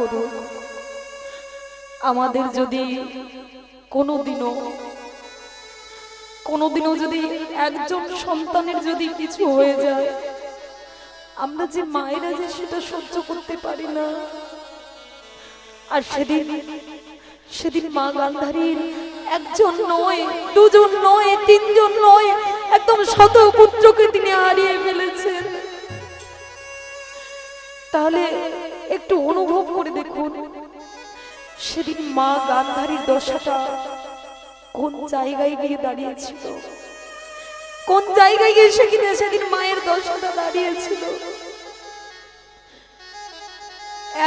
করুক। আমাদের যদি কোনোদিনও কোনোদিনও যদি একজন সন্তানের যদি কিছু হয়ে যায়, আমরা যে মায়েরা যে সেটা সহ্য করতে পারি না। আর সেদিন সেদিন মা গান্ধারীর একজন নয়, দুজন নয়, তিনজন নয়, একদম শত পুত্রকে তিনি হারিয়ে ফেলেছেন। তাহলে একটু অনুভব করে দেখুন। সেদিন মা গান্ধারীর দশাটা কোন জায়গায় গিয়ে দাঁড়িয়েছিল? কোন জায়গায় গিয়ে সে কিনা সেদিন মায়ের দশাটা দাঁড়িয়েছিল?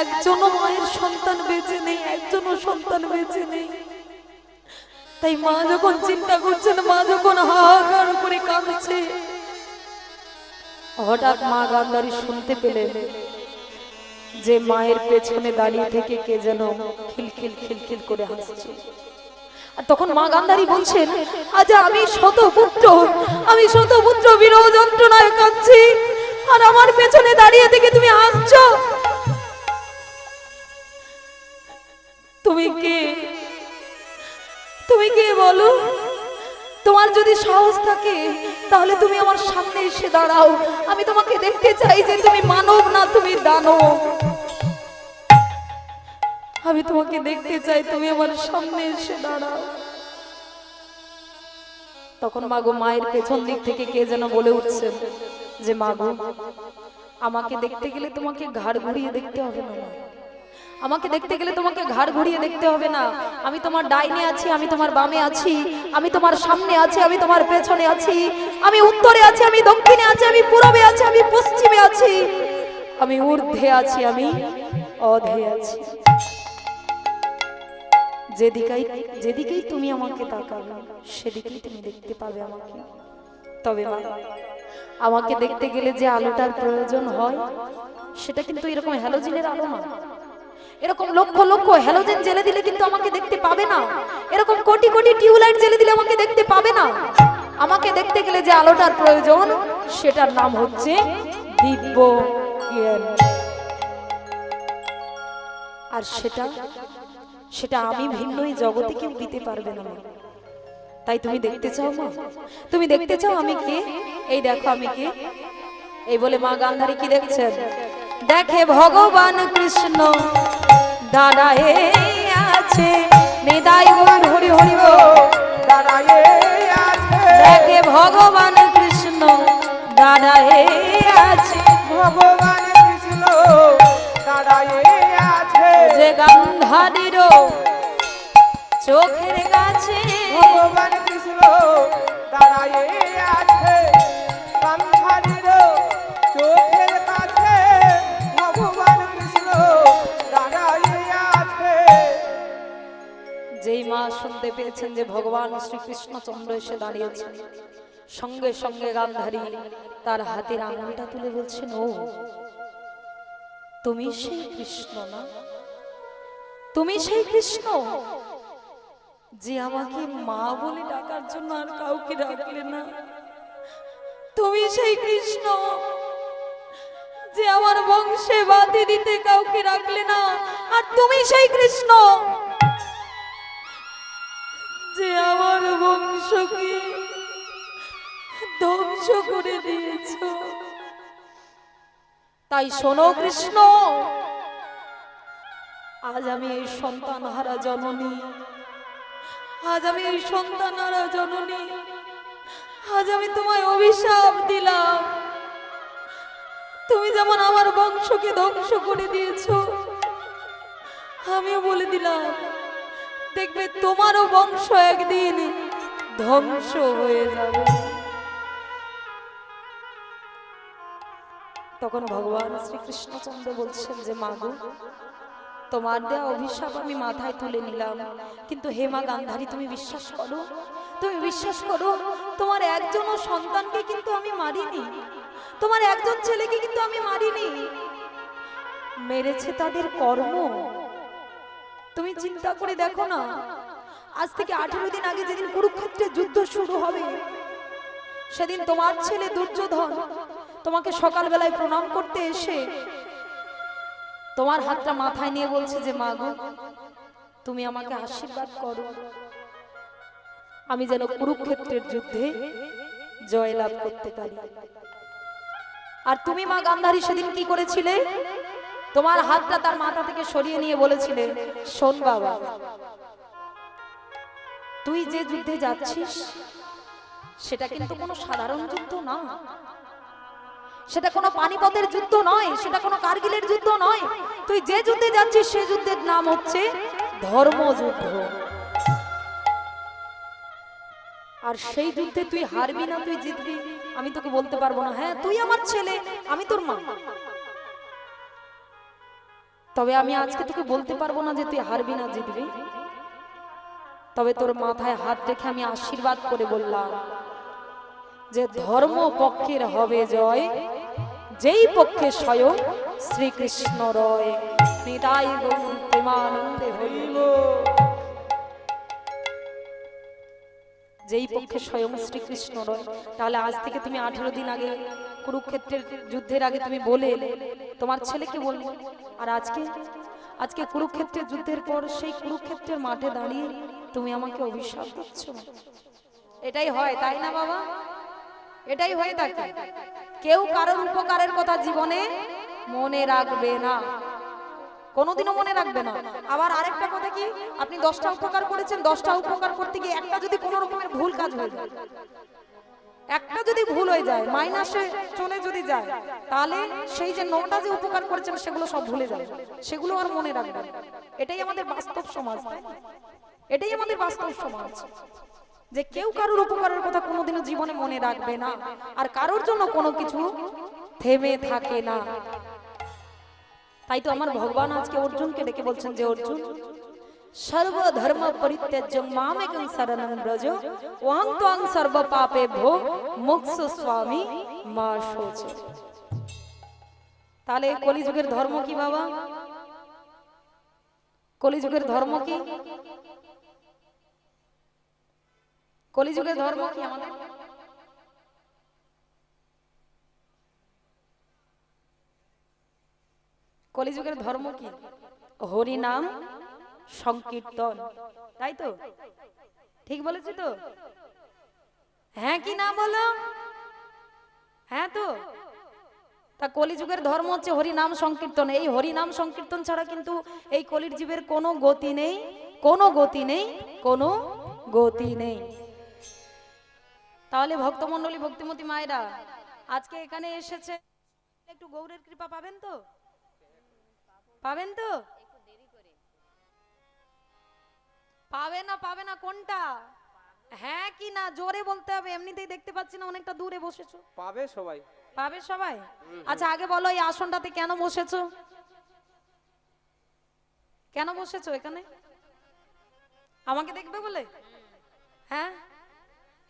একজনও মায়ের সন্তান বেঁচে নেই, একজনও সন্তান বেঁচে নেই। তাই মা যখন চিন্তা করছেন, মা যখন হাহাকার করে কাঁদছে, হঠাৎ মা গান্ধারী শুনতে পেলেন যে মায়ের পেছনে দাঁড়িয়ে থেকে কে যেন খিলখিল খিলখিল করে হাসছে। আর তখন মা গান্ধারী বলছেন, আজ আমি শত পুত্র আমি শত পুত্র বিরহ যন্ত্রণায় কাঁদছি, আর আমার পেছনে দাঁড়িয়ে থেকে তুমি হাসছো। তুমি কে? তুমি কে বলো? তোমার যদি সাহস থাকে, তাহলে তুমি আমার সামনে এসে দাঁড়াও। আমি তোমাকে দেখতে চাই যে তুমি মানব না তুমি দানব। আমি তোমাকে দেখতে চাই, তুমি আমার সামনে এসে দাঁড়াও। তখন মাগো মায়ের পেছন দিক থেকে কে যেন বলে উঠছে যে মাগো আমাকে দেখতে গেলে তোমাকে ঘাড় ঘুরিয়ে দেখতে হবে না। আমাকে দেখতে গেলে তোমাকে ঘাড় ঘুরিয়ে দেখতে হবে না। আমি তোমার ডাইনে আছি, আমি তোমার বামে আছি, আমি তোমার সামনে আছি, আমি তোমার পেছনে আছি, আমি উত্তরে আছি, আমি দক্ষিণে আছি, আমি পূর্বে আছি, আমি পশ্চিমে আছি। আমি ঊর্ধ্বে আছি, আমি অধে আছি। যেদিকেই যেদিকেই তুমি আমাকে তাকাবে, সেদিকেই তুমি দেখতে পাবে আমাকে। তবে আমাকে দেখতে গেলে যে আলোটার প্রয়োজন হয়, সেটা কিন্তু এরকম হ্যালোজিনের আলো না। এরকম লক্ষ লক্ষ হ্যালোজেন জেলে দিলে কিন্তু আমাকে দেখতে পাবে না। এরকম কোটি কোটি টিউবলাইট জেলে দিলে আমাকে দেখতে পাবে না। আমাকে দেখতে গেলে যে আলোটার প্রয়োজন, সেটার নাম হচ্ছে দিব্য জ্ঞান। আর সেটা সেটা আমি ভিন্নই জগতে কেউ দিতে পারবে না তাই তুমি দেখতে চাও, মা? তুমি দেখতে চাও আমি কে? এই দেখো আমি কে। এই বলে মা গান্ধারী কি দেখছেন? দেখে ভগবান কৃষ্ণ। দাঁড়ায়ে আছে। নিদায় গৌর হরি হরি দাঁড়ায় দেখে ভগবান কৃষ্ণ দাঁড়ায় আছে। ভগবান কৃষ্ণ দাঁড়ায় আছে। যে গান্ধারীর চোখের কাছে পেয়েছেন যে ভগবান শ্রীকৃষ্ণচন্দ্র এসে দাঁড়িয়েছেন। সঙ্গে সঙ্গে গান্ধারী তার হাতের আঙুলটা তুলে বলছেন, ও, তুমি সেই কৃষ্ণ না? তুমি সেই কৃষ্ণ? যে আমাকে মা বলে ডাকার জন্য আর কাউকে ডাকলে না। তুমি সেই কৃষ্ণ, যে আমার বংশে বাধে দিতে কাউকে রাখলে না। আর তুমি সেই কৃষ্ণ? যে আমার বংশকে ধ্বংস করে দিয়েছ। তাই শোনো কৃষ্ণ, আজ আমি এই সন্তান হারা জননী, আজ আমি এই সন্তান হারা জননী, আজ আমি তোমায় অভিশাপ দিলাম। তুমি যেমন আমার বংশকে ধ্বংস করে দিয়েছ, আমিও বলে দিলাম দেখবে তোমারও বংশ একদিন ধ্বংস হয়ে যাবে। তখন ভগবান শ্রীকৃষ্ণচন্দ্র বলছেন যে মাগো তোমার দেয়া অভিশাপ আমি মাথায় তুলে নিলাম। কিন্তু হেমা গান্ধারী, তুমি বিশ্বাস করো? তুমি বিশ্বাস করো, তোমার একজনও সন্তানকে কিন্তু আমি মারিনি। তোমার একজন ছেলেকে কিন্তু আমি মারিনি। মেরেছে তাদের কর্ম। তুমি চিন্তা করে দেখো না। আজ থেকে আঠেরো দিন আগে যেদিন কুরুক্ষেত্রে যুদ্ধ শুরু হবে সেদিন তোমার ছেলে দুর্যোধন তোমাকে সকালবেলায় প্রণাম করতে এসে তোমার হাতটা মাথায় নিয়ে বলছে যে মা গো তুমি আমাকে আশীর্বাদ করো। আমি যেন কুরুক্ষেত্রের যুদ্ধে জয়লাভ করতে পারি। আর তুমি মা গান্ধারী সেদিন কি করেছিলে? তোমার হাতটা তার মাথা থেকে সরিয়ে নিয়ে বলেছিলে, শোন বাবা, তুই যে যুদ্ধে যাচ্ছিস, সেটা কিন্তু কোনো সাধারণ যুদ্ধ না। সেটা কোনো পানিপথের যুদ্ধ নয়, সেটা কোনো কার্গিলের যুদ্ধ নয়। তুই যে যুদ্ধে যাচ্ছিস সেই যুদ্ধের নাম হচ্ছে ধর্মযুদ্ধ। আর সেই যুদ্ধে তুই হারবি না, তুই জিতবি, আমি তোকে বলতে পারব না। হ্যাঁ তুই আমার ছেলে, আমি তোর মা। তবে আমি আজকে তোকে বলতে পারব না যে তুই হারবি না জিতবি। তবে তোর মাথায় হাত রেখে আমি আশীর্বাদ করে বললাম যে ধর্ম পক্ষের হবে জয়, যেই পক্ষে স্বয়ং শ্রীকৃষ্ণ রয়। নিতাই প্রেমানন্দে হইল যেই পক্ষে স্বয়ং শ্রীকৃষ্ণ রয়, তাহলে আজ থেকে তুমি আঠেরো দিন আগে কুরুক্ষেত্রের যুদ্ধের আগে তুমি বলে, তোমার ছেলেকে বললে, আর আজকে? আজকে কুরুক্ষেত্রের যুদ্ধের পর সেই কুরুক্ষেত্রের মাঠে দাঁড়িয়ে তুমি আমাকে অভিশাপ দিচ্ছ? এটাই হয়, তাই না বাবা? এটাই হয়ে থাকে। কেউ কারোর উপকারের কথা জীবনে মনে রাখবে না। কোনোদিনও মনে রাখবে না। আবার আরেকটা কথা কি? আপনি দশটা উপকার করেছেন, দশটা উপকার করতে গিয়ে একটা যদি কোনো রকমের ভুল কাজ হয়ে যায় একটা যদি ভুল হয়ে যায়, মাইনাসে চলে যদি যায়, তাহলে সেই যে নটা যে উপকার করেছেন সেগুলো সব ভুলে যাবে। সেগুলো আর মনে রাখবেন এটাই আমাদের বাস্তব সমাজ এটাই আমাদের বাস্তব সমাজ। যে কেউ কারোর উপকারের কথা কোনোদিনও জীবনে মনে রাখবে না, আর কারোর জন্য কোনো কিছু থেমে থাকে না। তাই তো আমার ভগবান আজকে অর্জুনকে ডেকে বলছেন যে, অর্জুন সর্বধর্ম পরিত্যাজ্য মামেকং শরণং ব্রজ ওয়াং ত্বং সর্ব পাপে ভো মোক্ষ স্বামী মা শোচ তাহলে কলিযুগের ধর্ম কি বাবা কলিযুগের ধর্ম কি কলিযুগের ধর্ম কি আমাদের কলিযুগের ধর্ম কি হরি নাম সংকীর্তন। তাই তো? ঠিক বলেছি তো? হ্যাঁ কি না বলো? হ্যাঁ তো? তা কলিযুগের ধর্ম হচ্ছে হরি নাম সংকীর্তন। এই হরি নাম সংকীর্তন ছাড়া কিন্তু এই কলির জীবের কোনো গতি নেই, কোনো গতি নেই, কোনো গতি নেই। তাহলে ভক্তমণ্ডলী, ভক্তিমতী মায়েরা, আজকে এখানে এসেছে। একটু গৌরের কৃপা পাবেন তো? পাবেন তো? পাবে না পাবে না কোনটা? হ্যাঁ কি না জোরে বলতে হবে এমনিতেই দেখতে পাচ্ছি না অনেকটা দূরে বসেছো। পাবে সবাই। পাবে সবাই? আচ্ছা আগে বলো এই আসনটাতে কেন বসেছো? কেন বসেছো এখানে? আমাকে দেখবে বলে? হ্যাঁ?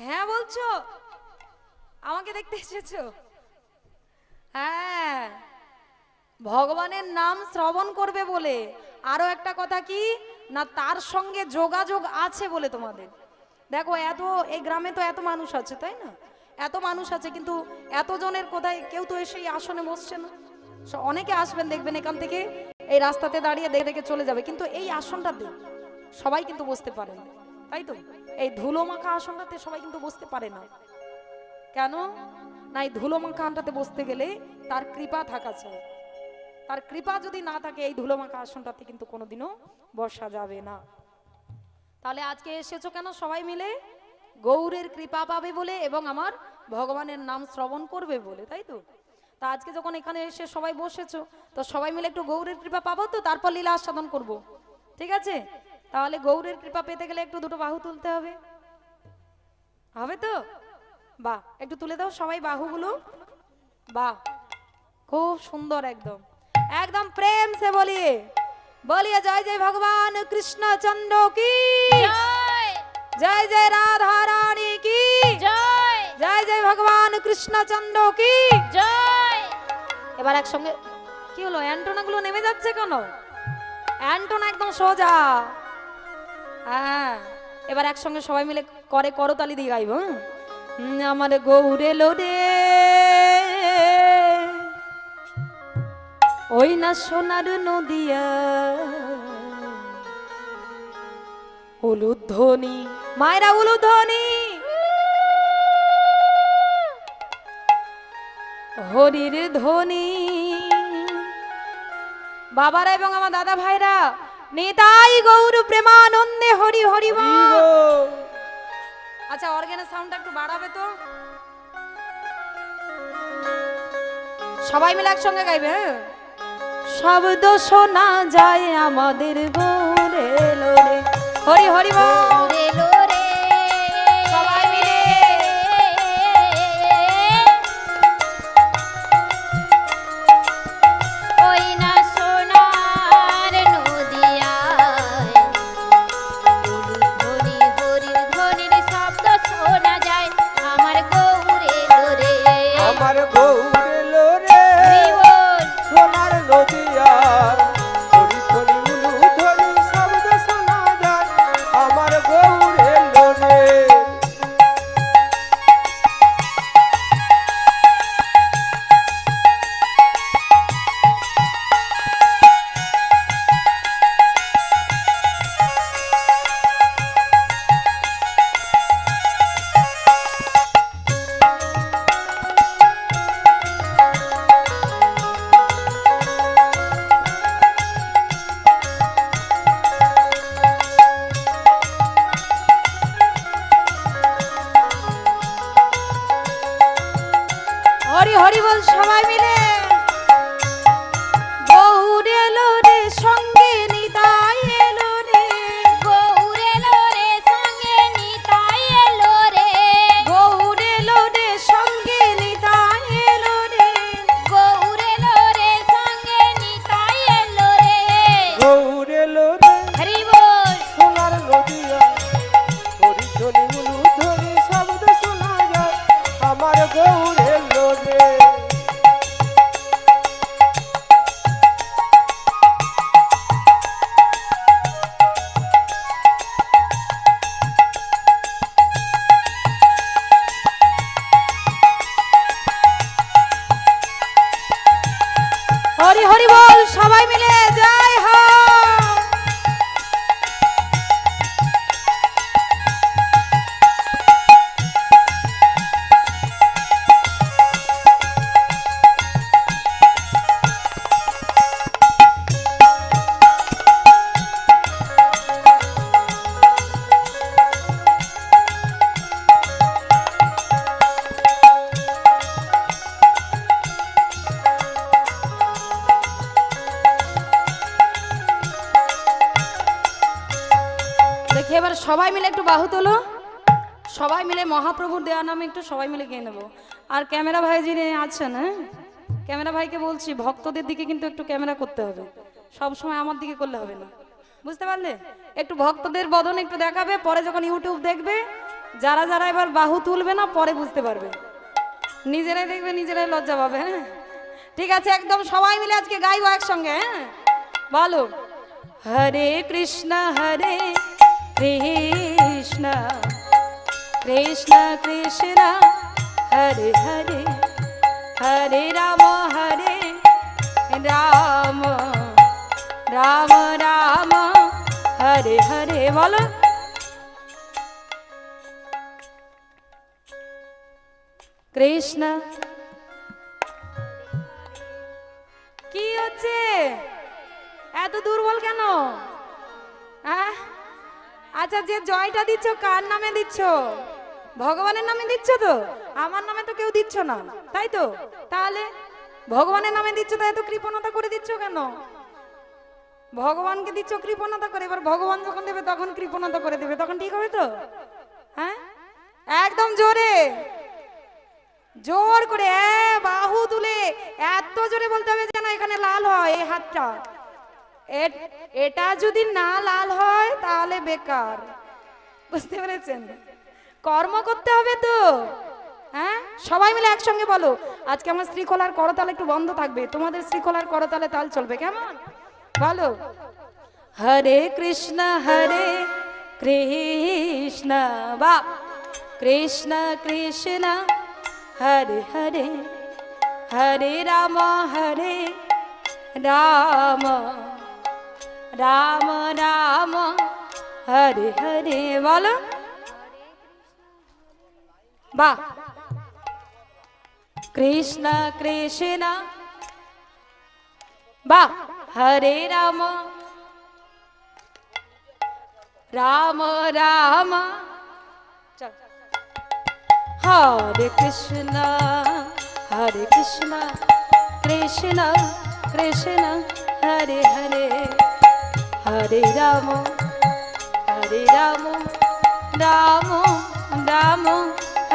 হ্যাঁ বলছো? আমাকে দেখতে এসেছ? হ্যাঁ। ভগবানের নাম শ্রবণ করবে বলে। আরও একটা কথা কি? না তার সঙ্গে যোগাযোগ আছে বলে তোমাদের? দেখো, এত, এই গ্রামে তো এত মানুষ আছে, তাই না? এত মানুষ আছে, কিন্তু এত জনের কোথায়, কেউ তো এসে আসনে বসছে না। অনেকে আসবেন, দেখবেন এখান থেকে এই রাস্তাতে দাঁড়িয়ে দেখে দেখে চলে যাবে। কিন্তু এই আসনটাতে সবাই কিন্তু বসতে পারে না, তাই তো? এই ধুলো মাখা আসনটাতে সবাই কিন্তু বসতে পারে না। কেন? না, এই ধুলো মাখা বসতে গেলে তার কৃপা থাকা চাই। তার কৃপা যদি না থাকে, এই ধুলো মাখা আসনটাতে কিন্তু কোনোদিনও বসা যাবে না। তাহলে আজকে এসেছ কেন সবাই মিলে? গৌরের কৃপা পাবে বলে এবং আমার ভগবানের নাম শ্রবণ করবে বলে, তাই তো? তা আজকে যখন এখানে এসে সবাই বসেছো, তো সবাই মিলে একটু গৌরের কৃপা পাবো তো? তারপর লীলা আস্বাদন করব। ঠিক আছে? তাহলে গৌরের কৃপা পেতে গেলে একটু দুটো বাহু তুলতে হবে। হবে তো? বাহ, একটু তুলে দাও সবাই বাহুগুলো। বাহ, খুব সুন্দর একদম। একদম প্রেম से बोलिए बोलिए जय जय भगवान कृष्ण चंद्र की जय जय राधा रानी की জয় জয় জয় ভগবান কৃষ্ণ চন্দ্র কি জয় এবার একসঙ্গে কি হলো অ্যান্টোনা গুলো নেমে যাচ্ছে কেন অ্যান্টোনা একদম সোজা হ্যাঁ এবার একসঙ্গে সবাই মিলে করে করতালি দিয়ে গাইব হ্যাঁ? উম, আমার গৌরে লোরে ওই না সোনার নদিয়া। উলুধ্বনি মায়েরা উলুধ্বনি। হরির ধ্বনি। বাবারা এবং আমার দাদা ভাইরা নেতাই গৌর প্রেমানন্দে হরি হরি। আচ্ছা অর্গানের সাউন্ডটা একটু বাড়াবে তো। সবাই মিলে একসঙ্গে গাইবে হ্যাঁ? শব্দ শোনা যায় আমাদের গোরে লোরে হরি হরি বল। এবার সবাই মিলে একটু বাহু তোলো। সবাই মিলে মহাপ্রভুর দেওয়া নামে একটু সবাই মিলে গিয়ে নেব। আর ক্যামেরা ভাই যিনি আছেন হ্যাঁ? ক্যামেরা ভাইকে বলছি, ভক্তদের দিকে কিন্তু একটু ক্যামেরা করতে হবে। সব সময় আমার দিকে করলে হবে না। বুঝতে পারলে? একটু ভক্তদের বদন একটু দেখাবে, পরে যখন ইউটিউব দেখবে, যারা যারা এবার বাহু তুলবে না, পরে বুঝতে পারবে। নিজেরাই দেখবে, নিজেরাই লজ্জা পাবে হ্যাঁ? ঠিক আছে, একদম সবাই মিলে আজকে গাইবো একসঙ্গে হ্যাঁ? বলো, হরে কৃষ্ণ, হরে কৃষ্ণ কৃষ্ণ, হরে হরে হরে রাম হরে রাম রাম রাম, হরে হরে, বলো। কৃষ্ণ। কি হচ্ছে? এত দুর্বল কেন? আচ্ছা যে জয়টা দিচ্ছ, কার নামে দিচ্ছ? ভগবানের নামে দিচ্ছ তো? আমার নামে তো কেউ দিচ্ছ না, তাই তো? তাহলে ভগবানের নামে দিচ্ছ তো, এত কৃপণতা করে দিচ্ছ কেন? ভগবানকে দিচ্ছ কৃপণতা করে, এবার ভগবান যখন দেবে, তখন কৃপণতা করে দেবে, তখন ঠিক হবে তো? হ্যাঁ? একদম জোরে। জোর করে বাহু তুলে, এত জোরে বলতে হবে যেন এখানে লাল হয়, এই হাতটা। এটা যদি না লাল হয়, তাহলে বেকার। বুঝতে পেরেছেন? কর্ম করতে হবে তো। হ্যাঁ? সবাই মিলে একসঙ্গে বলো। আজকে আমার শ্রীকলার করতাল একটু বন্ধ থাকবে। তোমাদের শ্রীকলার করতালে তাল চলবে, কেমন? বলো। হরে কৃষ্ণ হরে কৃষ্ণ বা। কৃষ্ণ কৃষ্ণ, হরে হরে। হরে রাম হরে রাম। রাম রাম। হরে হরে, বলো। বাহ কৃষ্ণ কৃষ্ণ। বাহ হরে রাম। রাম রাম। হরে কৃষ্ণ হরে কৃষ্ণ। কৃষ্ণ কৃষ্ণ। হরে হরে। হরে রাম। হরে রাম। রাম রাম।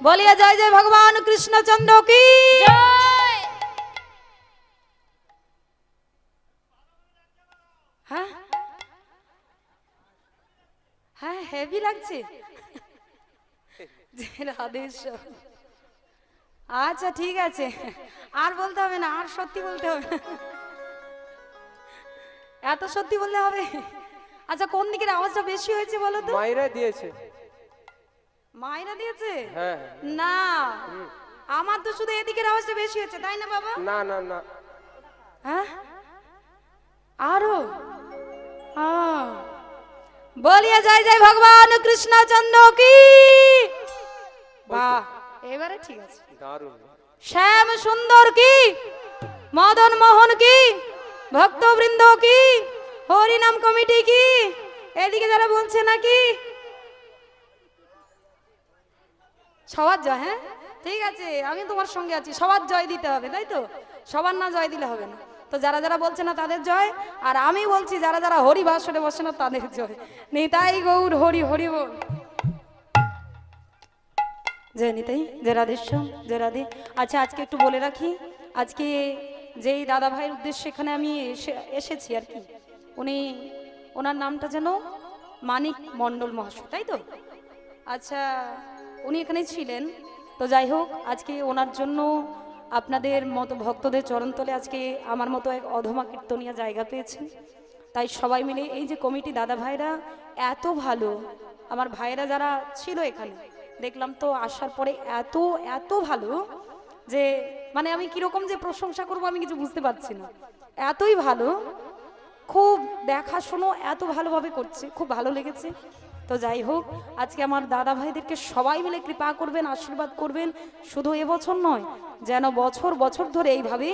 বলিয়া জয় জয় ভগবান কৃষ্ণচন্দ্র কি? হ্যাঁ? হ্যাঁ হেভি লাগছে। আচ্ছা ঠিক আছে। আর বলতে হবে না আর সত্যি বলতে হবে না। এত সত্যি বললে হবে? আচ্ছা কোন দিকের আওয়াজটা বেশি হয়েছে বলো তো? মায়েরা দিয়েছে। মায়েরা দিয়েছে? হ্যাঁ না। আমার তো শুধু এদিকের আওয়াজটা বেশি হয়েছে তাই না বাবা? না না না। হ্যাঁ? আরও? হ্যাঁ। বলিয়া যায় যায় ভগবান কৃষ্ণচন্দ্র কি? বাহ এবারে ঠিক আছে। দারুণ। শ্যাম সুন্দর কি? মদন মোহন কি? ভক্তবৃন্দ কি? হরিনাম কমিটি কি? এদিকে যারা বলছে নাকি? সবার জয় হ্যাঁ? ঠিক আছে, আমি তোমার সঙ্গে আছি। সবার জয় দিতে হবে, তাই তো? সবার না জয় দিলে হবে না। তো যারা যারা বলছে না তাদের জয়, আর আমি বলছি যারা যারা হরি ভাষণে বসে না তাদের জয়। নিতাই গৌর, হরি হরি বল। জয় নিতাই, জয় রাধেশ্যাম, জয় রাধে। আচ্ছা আজকে একটু বলে রাখি, আজকে যেই দাদা ভাইয়ের উদ্দেশ্যে এখানে আমি এসে- এসেছি আর কি, উনি, ওনার নামটা যেন মানিক মণ্ডল মহাশয়, তাই তো? আচ্ছা উনি এখানে ছিলেন। তো যাই হোক, আজকে ওনার জন্য আপনাদের মতো ভক্তদের চরণতলে আজকে আমার মতো এক অধমা কীর্তনিয়া জায়গা পেয়েছেন। তাই সবাই মিলে এই যে কমিটি, দাদা ভাইরা, এত ভালো। আমার ভাইরা যারা ছিল এখানে, দেখলাম তো আসার পরে এত এত ভালো যে মানে আমি কীরকম যে প্রশংসা করব আমি কিছু বুঝতে পারছি না। এতই ভালো, খুব দেখাশুনো এত ভালোভাবে করছে, খুব ভালো লেগেছে। তো যাই হোক আজকে আমার দাদা ভাইদেরকে সবাই মিলে কৃপা করবেন আশীর্বাদ করবেন। শুধু এবছর নয় যেন বছর বছর ধরে এইভাবে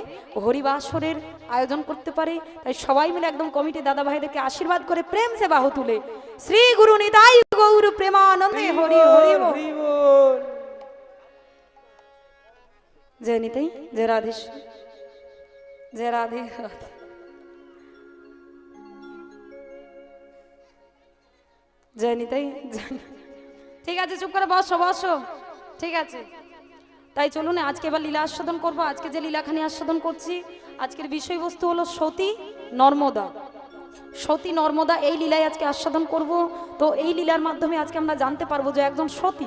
হরিবাসরের আয়োজন করতে পারে। তাই সবাই মিলে একদম কমিটি দাদা ভাইদেরকে আশীর্বাদ করে প্রেম সে বাহু তুলে। শ্রী গুরু নিতাই গৌর প্রেমানন্দে হরি হরি জয় নিতাই জয় রাধেশ জয় রাধে রাধে। জয় নিতাই জয় নি- ঠিক আছে, চুপ করে বসো বসো। ঠিক আছে। তাই চলুন, আজকে এবার লীলা আস্বাদন করব। আজকে যে লীলাখানি আস্বাদন করছি, আজকের বিষয়বস্তু হলো সতী নর্মদা। সতী নর্মদা, এই লীলায় আজকে আস্বাদন করব। তো এই লীলার মাধ্যমে আজকে আমরা জানতে পারব যে একজন সতী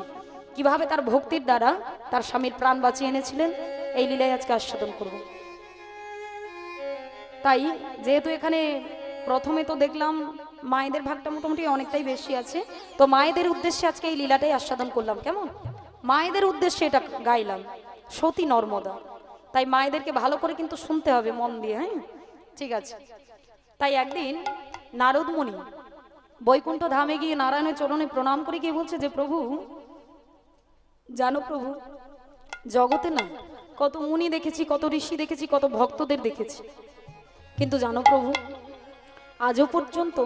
কীভাবে তার ভক্তির দ্বারা তার স্বামীর প্রাণ বাঁচিয়ে এনেছিলেন। এই লীলায় আজকে আস্বাদন করব। তাই, যেহেতু এখানে প্রথমে তো দেখলাম মায়েদের ভাগটা মোটামুটি অনেকটাই বেশি আছে। তো মায়েদের উদ্দেশ্যে আজকে এই লীলাটাই আস্বাদন করলাম, কেমন? মায়েদের উদ্দেশ্যে এটা গাইলাম, সতী নর্মদা। তাই মায়েদেরকে ভালো করে কিন্তু শুনতে হবে মন দিয়ে হ্যাঁ? ঠিক আছে। তাই একদিন নারদমণি বৈকুণ্ঠ ধামে গিয়ে নারায়ণের চরণে প্রণাম করে গিয়ে বলছে যে, প্রভু, জানো প্রভু, জগতে না কত মুনি দেখেছি, কত ঋষি দেখেছি, কত ভক্তদের দেখেছি। কিন্তু জানো প্রভু আজও পর্যন্ত